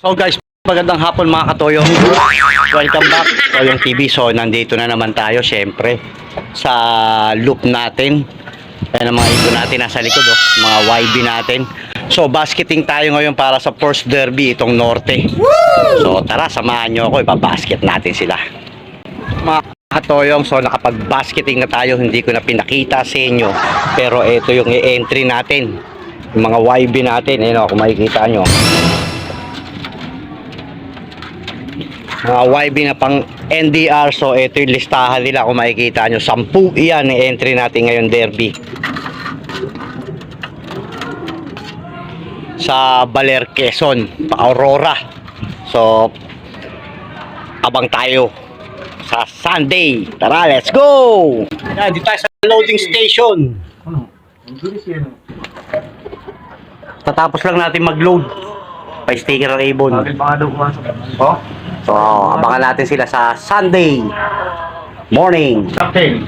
So guys, magandang hapon mga katoyo. Welcome back Toyong TV. So nandito na naman tayo syempre sa loop natin. Ayan ang mga ibon natin nasa likod oh, mga YB natin. So basketing tayo ngayon para sa first derby itong norte. So tara samahan nyo ako, ibabasket natin sila. Mga katoyong, so nakapag-basketing na tayo, hindi ko na pinakita sa inyo. Pero ito yung i-entry natin. Yung mga YB natin, ayun oh, kung makikita nyo. Mga YB na pang NDR so ito yung listahan nila kung makikita nyo. 10 iyan ni entry natin ngayon derby. Sa Baler Quezon pa Aurora. So abang tayo sa Sunday. Tara let's go! Yan dito tayo sa loading station. Tatapos lang natin mag-load. Pa sticker ribbon Bakit mga daw pumasok? Oh? So, abangan natin sila sa Sunday morning. Captain.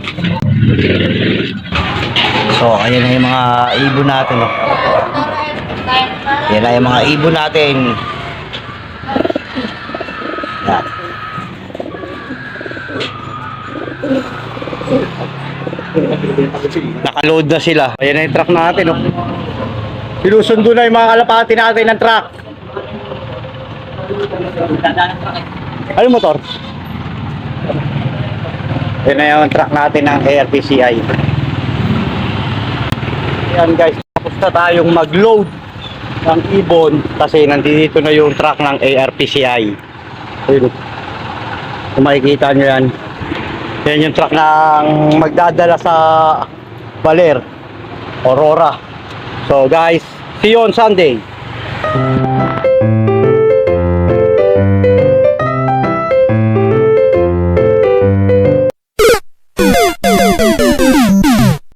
So, ayan na yung mga ibon natin. Oh. Ayan na yung mga ibon natin. Yan. Nakaload na sila. Ayan na yung truck natin. Oh. Sinusundo na yung mga kalapati natin ng truck. Ano motor? Yan na yung truck natin ng ARPCI. Yan guys, tapos na tayong mag-load ng ibon kasi nandito na yung truck ng ARPCI. Ayun. Kung makikita nyo yan. Yan yung truck ng magdadala sa Baler, Aurora. So guys, see you on Sunday.